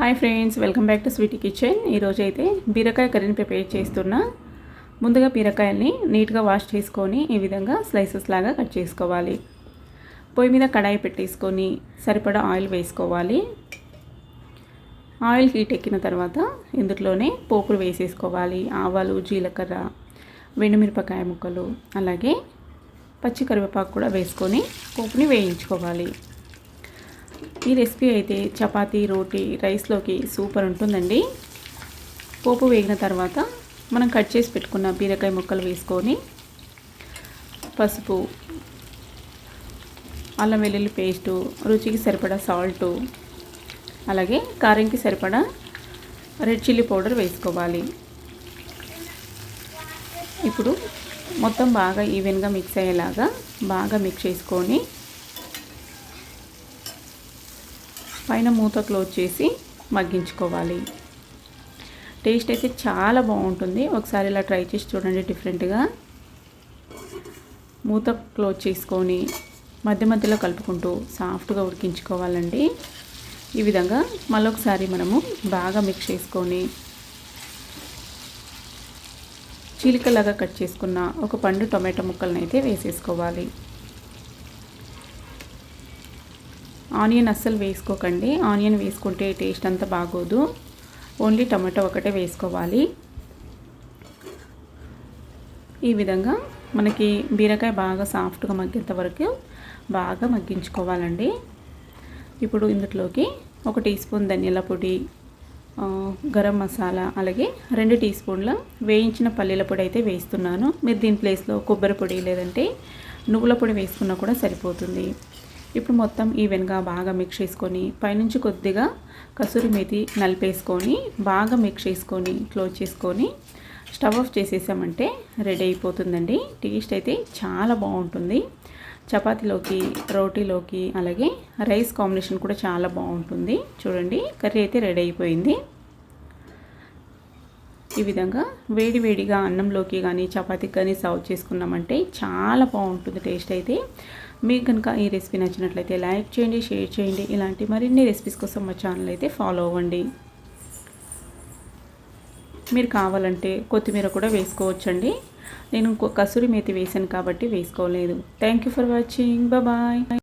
Hi friends welcome back to sweety kitchen. ఈరోజు అయితే బీరకాయ కర్రీని ప్రిపేర్ చేస్తున్నా. ముందుగా బీరకాయల్ని నీట్గా వాష్ చేసుకొని ఈ విధంగా స్లైసెస్ లాగా కట్ చేసుకోవాలి. పొయ్యి మీద కడాయి పెట్టేసుకొని సరిపడా ఆయిల్ వేసుకోవాలి. ఆయిల్ హీట్ ఎక్కిన తర్వాత ఇందులోనే పోపులు వేసేసుకోవాలి. ఆవాలు జీలకర్ర వెండుమిరపకాయ ముక్కలు అలాగే పచ్చి కరివేపాకు కూడా వేసుకొని పోపుని వేయించుకోవాలి. ఈ రెసిపీ అయితే చపాతీ రోటీ రైస్లోకి సూపర్ ఉంటుందండి. పోపు వేగిన తర్వాత మనం కట్ చేసి పెట్టుకున్న బీరకాయ ముక్కలు వేసుకొని పసుపు అల్లం వెల్లుల్లి పేస్టు రుచికి సరిపడా సాల్టు అలాగే కారంకి సరిపడా రెడ్ చిల్లీ పౌడర్ వేసుకోవాలి. ఇప్పుడు మొత్తం బాగా ఈవెన్గా మిక్స్ అయ్యేలాగా బాగా మిక్స్ చేసుకొని పైన మూత క్లోజ్ చేసి మగ్గించుకోవాలి. టేస్ట్ అయితే చాలా బాగుంటుంది. ఒకసారి ఇలా ట్రై చేసి చూడండి డిఫరెంట్గా. మూత క్లోజ్ చేసుకొని మధ్య మధ్యలో కలుపుకుంటూ సాఫ్ట్గా ఉడికించుకోవాలండి. ఈ విధంగా మళ్ళొకసారి మనము బాగా మిక్స్ చేసుకొని చీలికలాగా కట్ చేసుకున్న ఒక పండు టొమాటో ముక్కలను అయితే వేసేసుకోవాలి. ఆనియన్ అస్సలు వేసుకోకండి. ఆనియన్ వేసుకుంటే టేస్ట్ అంతా బాగోదు. ఓన్లీ టమాటో ఒకటే వేసుకోవాలి. ఈ విధంగా మనకి బీరకాయ బాగా సాఫ్ట్గా మగ్గేంత వరకు బాగా మగ్గించుకోవాలండి. ఇప్పుడు ఇందులోకి ఒక టీ స్పూన్ ధనియాల పొడి గరం మసాలా అలాగే రెండు టీ స్పూన్ల వేయించిన పల్లీల పొడి అయితే వేస్తున్నాను. మీరు దీని ప్లేస్లో కొబ్బరి పొడి లేదంటే నువ్వుల పొడి వేసుకున్నా కూడా సరిపోతుంది. ఇప్పుడు మొత్తం ఈవెన్గా బాగా మిక్స్ చేసుకొని పైనుంచి కొద్దిగా కసూరి మేతి నలిపేసుకొని బాగా మిక్స్ చేసుకొని క్లోజ్ చేసుకొని స్టవ్ ఆఫ్ చేసేసామంటే రెడీ అయిపోతుందండి. టేస్ట్ అయితే చాలా బాగుంటుంది. చపాతీలోకి రోటీలోకి అలాగే రైస్ కాంబినేషన్ కూడా చాలా బాగుంటుంది. చూడండి కర్రీ అయితే రెడీ అయిపోయింది. ఈ విధంగా వేడివేడిగా అన్నంలోకి కానీ చపాతీకి కానీ సర్వ్ చేసుకున్నామంటే చాలా బాగుంటుంది టేస్ట్ అయితే. మీకు కనుక ఈ రెసిపీ నచ్చినట్లయితే లైక్ చేయండి షేర్ చేయండి. ఇలాంటి మరిన్ని రెసిపీస్ కోసం మా ఛానల్ అయితే ఫాలో అవ్వండి. మీరు కావాలంటే కొత్తిమీర కూడా వేసుకోవచ్చండి. నేను కసూరి మేతి వేసాను కాబట్టి వేసుకోలేదు. Thank you for watching bye